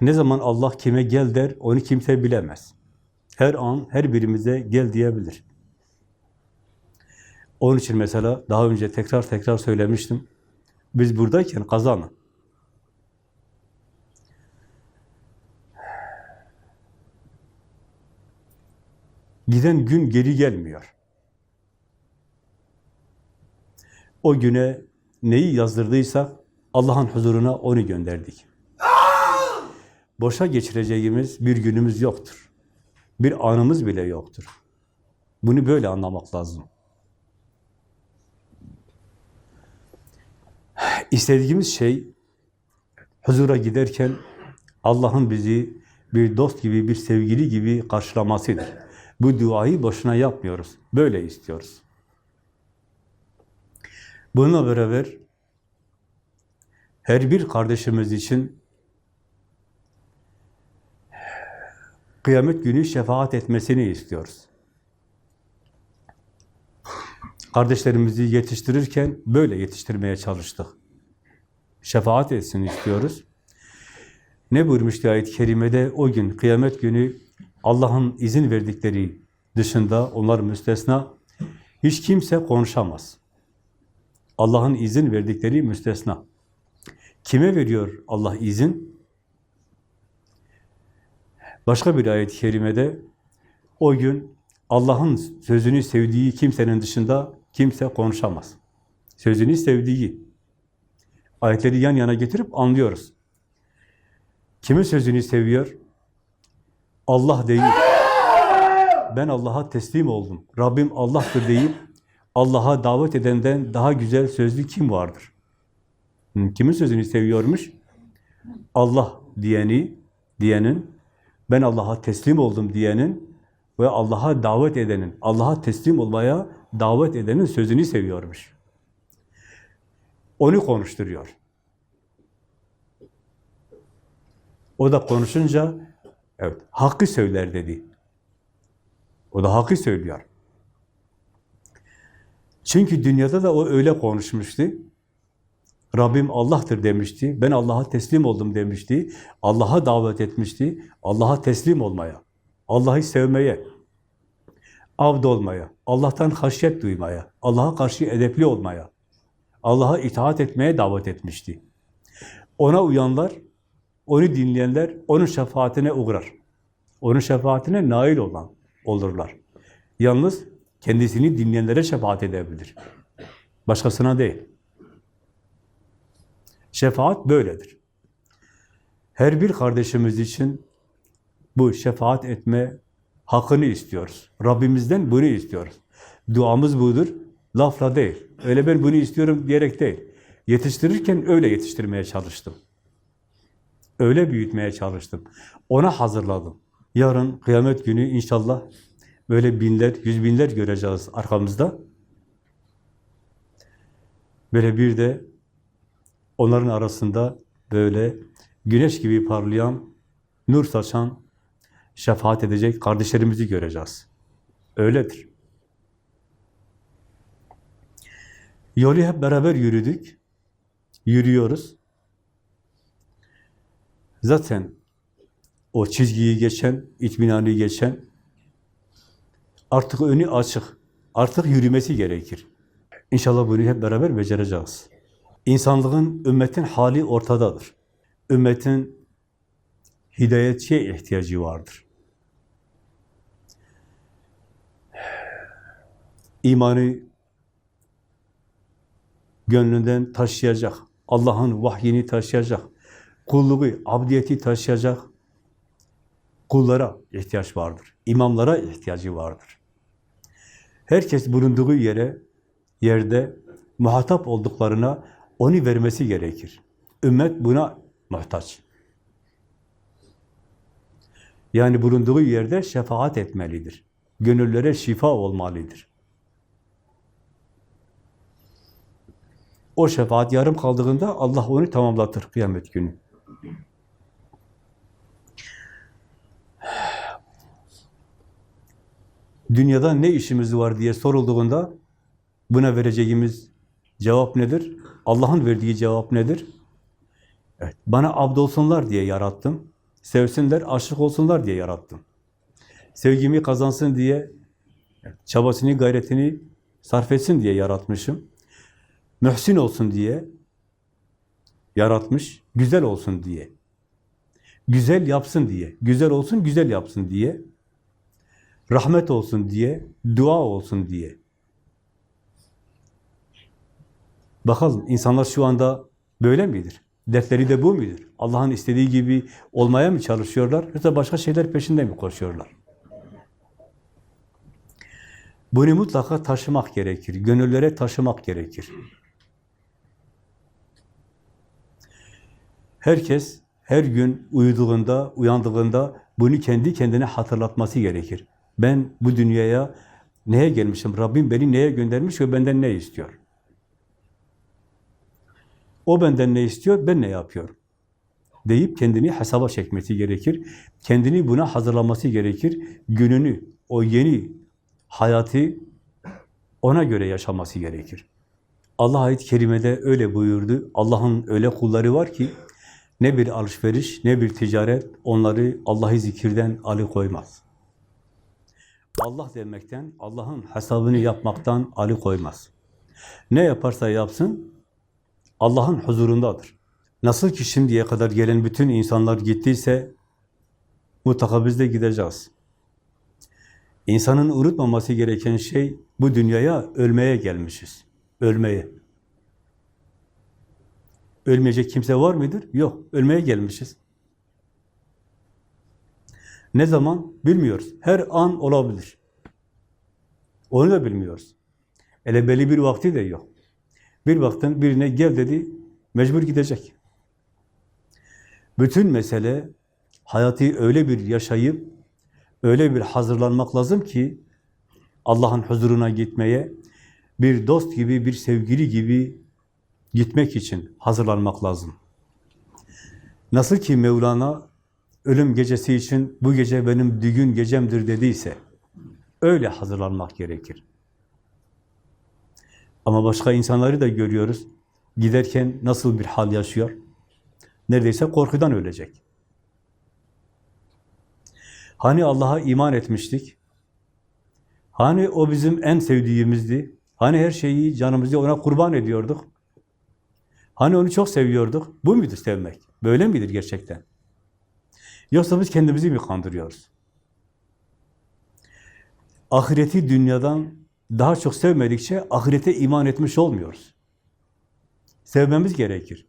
Ne zaman Allah kime gel der, onu kimse bilemez. Her an, her birimize gel diyebilir. Onun için mesela daha önce tekrar tekrar söylemiştim. Biz buradayken kazanın. Giden gün geri gelmiyor. O güne neyi yazdırdıysak Allah'ın huzuruna onu gönderdik. Boşa geçireceğimiz bir günümüz yoktur. Bir anımız bile yoktur. Bunu böyle anlamak lazım. İstediğimiz şey huzura giderken Allah'ın bizi bir dost gibi, bir sevgili gibi karşılamasıdır. Bu duayı boşuna yapmıyoruz. Böyle istiyoruz. Bununla beraber her bir kardeşimiz için kıyamet günü şefaat etmesini istiyoruz. Kardeşlerimizi yetiştirirken böyle yetiştirmeye çalıştık. Şefaat etsin istiyoruz. Ne buyurmuştu ayet-i kerimede? O gün, kıyamet günü Allah'ın izin verdikleri dışında, onlar müstesna, hiç kimse konuşamaz. Allah'ın izin verdikleri müstesna. Kime veriyor Allah izin? Başka bir ayet-i kerimede o gün Allah'ın sözünü sevdiği kimsenin dışında kimse konuşamaz. Sözünü sevdiği. Ayetleri yan yana getirip anlıyoruz. Kimin sözünü seviyor? Allah değil. Ben Allah'a teslim oldum. Rabbim Allah'tır deyip Allah'a davet edenden daha güzel sözlü kim vardır? Kimin sözünü seviyormuş? Allah diyeni, diyenin, ben Allah'a teslim oldum diyenin ve Allah'a davet edenin, Allah'a teslim olmaya davet edenin sözünü seviyormuş. Onu konuşturuyor. O da konuşunca, evet, hakkı söyler dedi. O da hakkı söylüyor. Çünkü dünyada da o öyle konuşmuştu. Rabbim Allah'tır demişti. Ben Allah'a teslim oldum demişti. Allah'a davet etmişti. Allah'a teslim olmaya, Allah'ı sevmeye, avd olmaya, Allah'tan haşyet duymaya, Allah'a karşı edepli olmaya, Allah'a itaat etmeye davet etmişti. Ona uyanlar, onu dinleyenler onun şefaatine uğrar. Onun şefaatine nail olan olurlar. Yalnız kendisini dinleyenlere şefaat edebilir. Başkasına değil. Şefaat böyledir. Her bir kardeşimiz için bu şefaat etme hakkını istiyoruz. Rabbimizden bunu istiyoruz. Duamız budur. Lafla değil. Öyle ben bunu istiyorum diyerek değil. Yetiştirirken öyle yetiştirmeye çalıştım. Öyle büyütmeye çalıştım. Ona hazırladım. Yarın kıyamet günü inşallah böyle binler, yüz binler göreceğiz arkamızda. Böyle bir de onların arasında böyle güneş gibi parlayan, nur saçan, şefaat edecek kardeşlerimizi göreceğiz. Öyledir. Yolu hep beraber yürüdük. Yürüyoruz. Zaten o çizgiyi geçen, itminanı geçen artık önü açık. Artık yürümesi gerekir. İnşallah bunu hep beraber becereceğiz. İnsanlığın, ümmetin hali ortadadır. Ümmetin hidayetçiye ihtiyacı vardır. İmanı gönlünden taşıyacak, Allah'ın vahyini taşıyacak, kulluğu, abdiyeti taşıyacak kullara ihtiyaç vardır. İmamlara ihtiyacı vardır. Herkes bulunduğu yere, yerde muhatap olduklarına onu vermesi gerekir. Ümmet buna muhtaç. Yani bulunduğu yerde şefaat etmelidir. Gönüllere şifa olmalıdır. O şefaat yarım kaldığında Allah onu tamamlatır kıyamet günü. Dünyada ne işimiz var diye sorulduğunda buna vereceğimiz cevap nedir? Allah'ın verdiği cevap nedir? Evet, bana abdolsunlar diye yarattım. sevsinler, aşık olsunlar diye yarattım. Sevgimi kazansın diye, çabasını, gayretini sarf etsin diye yaratmışım. Mühsin olsun diye yaratmış, güzel olsun diye. Güzel yapsın diye, güzel olsun, güzel yapsın diye. Rahmet olsun diye, dua olsun diye. Bakalım insanlar şu anda böyle midir? Dertleri de bu mudur? Allah'ın istediği gibi olmaya mı çalışıyorlar? Yoksa başka şeyler peşinde mi koşuyorlar? Bunu mutlaka taşımak gerekir. Gönüllere taşımak gerekir. Herkes her gün uyuduğunda, uyandığında bunu kendi kendine hatırlatması gerekir. Ben bu dünyaya neye gelmişim? Rabbim beni neye göndermiş ve benden ne istiyor? O benden ne istiyor, ben ne yapıyorum? Deyip kendini hesaba çekmesi gerekir. Kendini buna hazırlaması gerekir. Gününü, o yeni hayatı ona göre yaşaması gerekir. Allah ayet-i kerimede öyle buyurdu. Allah'ın öyle kulları var ki ne bir alışveriş, ne bir ticaret onları Allah'ı zikirden alıkoymaz. Allah demekten, Allah'ın hesabını yapmaktan alıkoymaz. Ne yaparsa yapsın, Allah'ın huzurundadır. Nasıl ki şimdiye kadar gelen bütün insanlar gittiyse, mutlaka biz de gideceğiz. İnsanın unutmaması gereken şey, bu dünyaya ölmeye gelmişiz. Ölmeye. Ölmeyecek kimse var mıdır? Yok. Ölmeye gelmişiz. Ne zaman? Bilmiyoruz. Her an olabilir. Onu da bilmiyoruz. Ele belli bir vakti de yok. Bir baktın birine gel dedi, mecbur gidecek. Bütün mesele hayatı öyle bir yaşayıp, öyle bir hazırlanmak lazım ki Allah'ın huzuruna gitmeye, bir dost gibi, bir sevgili gibi gitmek için hazırlanmak lazım. Nasıl ki Mevlana ölüm gecesi için bu gece benim düğün gecemdir dediyse, öyle hazırlanmak gerekir. Ama başka insanları da görüyoruz. Giderken nasıl bir hal yaşıyor? Neredeyse korkudan ölecek. Hani Allah'a iman etmiştik? Hani o bizim en sevdiğimizdi? Hani her şeyi, canımızı ona kurban ediyorduk? Hani onu çok seviyorduk? Bu mudur sevmek? Böyle midir gerçekten? Yoksa biz kendimizi mi kandırıyoruz? Ahireti dünyadan daha çok sevmedikçe ahirete iman etmiş olmuyoruz. Sevmemiz gerekir.